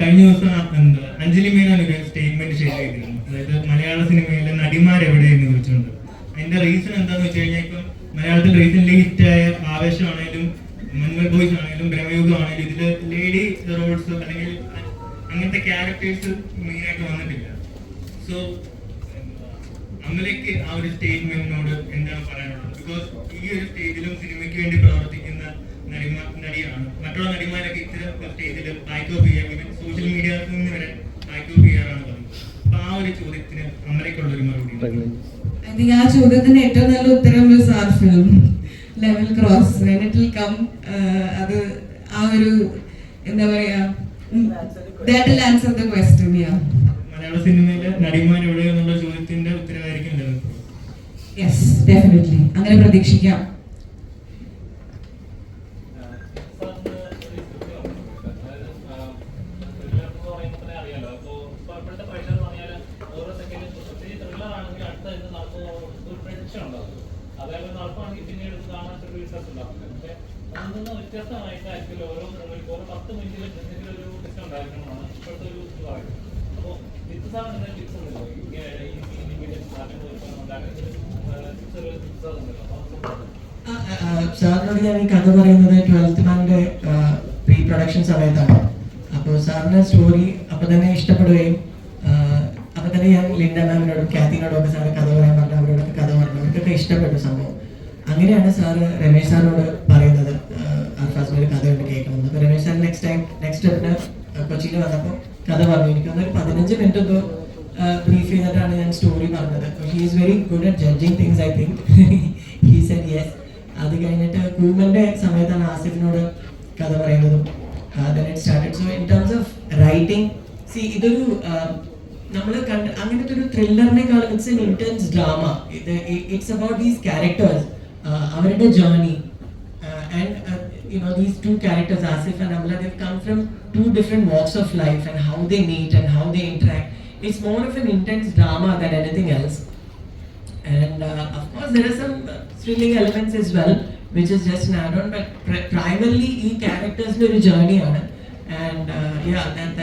കഴിഞ്ഞ ദിവസം അഞ്ജലി മേനോൻ ഒരു സ്റ്റേറ്റ്മെന്റ് ഷെയർ ചെയ്തിരുന്നു. അതായത് മലയാള സിനിമയിലെ നടിമാർ എവിടെയെന്ന് ചോദിച്ചുകൊണ്ട്. അതിന്റെ റീസൺ എന്താന്ന് വെച്ച് കഴിഞ്ഞാൽ ഇപ്പം മലയാളത്തിൽ റീസെന്റ് ഹിറ്റായ ആവേശമാണേലും മൻമൽ ബോയ്സ് ആണെങ്കിലും ബ്രഹ്മയുഗം ആണെങ്കിലും ഇതിൽ ലേഡി റോൾസ് അല്ലെങ്കിൽ അങ്ങനത്തെ ക്യാരക്ടേഴ്സ് മെയിനായിട്ട് വന്നിട്ടില്ല. സോ അമലയ്ക്ക് ആ ഒരു സ്റ്റേറ്റ്മെന്റിനോട് എന്താണ് പറയാനുള്ളത്? ബിക്കോസ് ഈ ഒരു സ്റ്റേജിലും സിനിമയ്ക്ക് വേണ്ടി പ്രവർത്തിക്കുന്ന മറ്റുള്ള നടിമാരൊക്കെ ഇത്തരം ചെയ്തിട്ട് ബാക്കോപ്പ് ചെയ്യാൻ സോഷ്യൽ മീഡിയയിൽ നിന്ന് വരെ ബാക്കോപ്പ് ചെയ്യാറാണ് പറഞ്ഞത്. അപ്പൊ ആ ഒരു ചോദ്യത്തിന് അമ്മയ്ക്കുള്ള ഒരു മറുപടി ആ ചോദ്യത്തിന് ഏറ്റവും നല്ല ഉത്തരം sir film level cross when it will come uh, അത് ആ ഒരു എന്താ പറയാ that answer the question yeah. Malayalam സിനിമയിലെ നടിമാർ എവിടെയെന്നുള്ള ചോദ്യത്തിന്റെ ഉത്തരവായിരിക്കും യെസ് ഡെഫിനറ്റ്ലി അങ്ങനെ പ്രതീക്ഷിക്കാം. അതേപോലെ നടപ്പാണെങ്കിൽ പിന്നീട് ഒരു വിശ്വാസം ഉണ്ടാവില്ല പക്ഷെ അതിൽ നിന്ന് വ്യത്യസ്തമായിട്ടായിരിക്കും ഓരോ മൃഗങ്ങൾക്ക് ഓരോ പത്ത് മിനിറ്റിൽ എന്തെങ്കിലും ഒരു ഡിസ്ക് ഉണ്ടായിരിക്കണമെന്നാണ് ഇപ്പോഴത്തെ ഒരു ഇത് പറയുന്നത് അപ്പോൾ ടിപ്സ് ടിപ്സ് ഒരു ടിപ്സ് ഉണ്ടല്ലോ സാറിനോട് ഞാൻ ഈ കഥ പറയുന്നത് ട്വൽത്ത് മാന്റെ പ്രീ പ്രൊഡക്ഷൻ സമയത്താണ് അപ്പോൾ സാറിന് സ്റ്റോറി അപ്പം തന്നെ ഇഷ്ടപ്പെടുകയും അപ്പം തന്നെ ഞാൻ ലിൻഡ മാമിനോടും കാത്തിനോടും ഒക്കെ സാറ് കഥ പറയാൻ ഇഷ്ടപ്പെട്ടു സംഭവം. അങ്ങനെയാണ് സാറ് രമേശ് സാറിനോട് പറയുന്നത്. അർഫാസിന് ഒരു കഥയുണ്ട് കേൾക്കുന്നത് അപ്പോൾ Ramesh sir next time next സ്റ്റെപ്പിന് കൊച്ചിയിൽ വന്നപ്പോൾ കഥ പറഞ്ഞു. എനിക്ക് ഒരു പതിനഞ്ച് മിനിറ്റ് എന്തോ ബ്രീഫ് ചെയ്തിട്ടാണ് ഞാൻ സ്റ്റോറി പറഞ്ഞത്. He is very good at judging things I think he said yes അത് കഴിഞ്ഞിട്ട് കൂമന്റെ സമയത്താണ് ആസിഫിനോട് കഥ പറയുന്നതും so in terms of writing see ഇതൊരു നമ്മൾ കണ്ട് അങ്ങനത്തെ ഒരു ത്രില്ലറിനേക്കാളും ഇറ്റ്സ് എൻ ഇന്റൻസ് ഡ്രാമ ഇത് ഇറ്റ്സ് അബൌട്ട് ദീസ് ക്യാരക്ടേഴ്സ് അവരുടെ journey and you know these two characters Asif and Amla they've come from two different walks of life and how they meet and how they interact it's more of an intense drama than anything else and uh, of course there are some uh, thrilling elements as well which is just an add-on but pri- primarily ഈ characters ഒരു journey ആണ് and uh, yeah that, that's what it is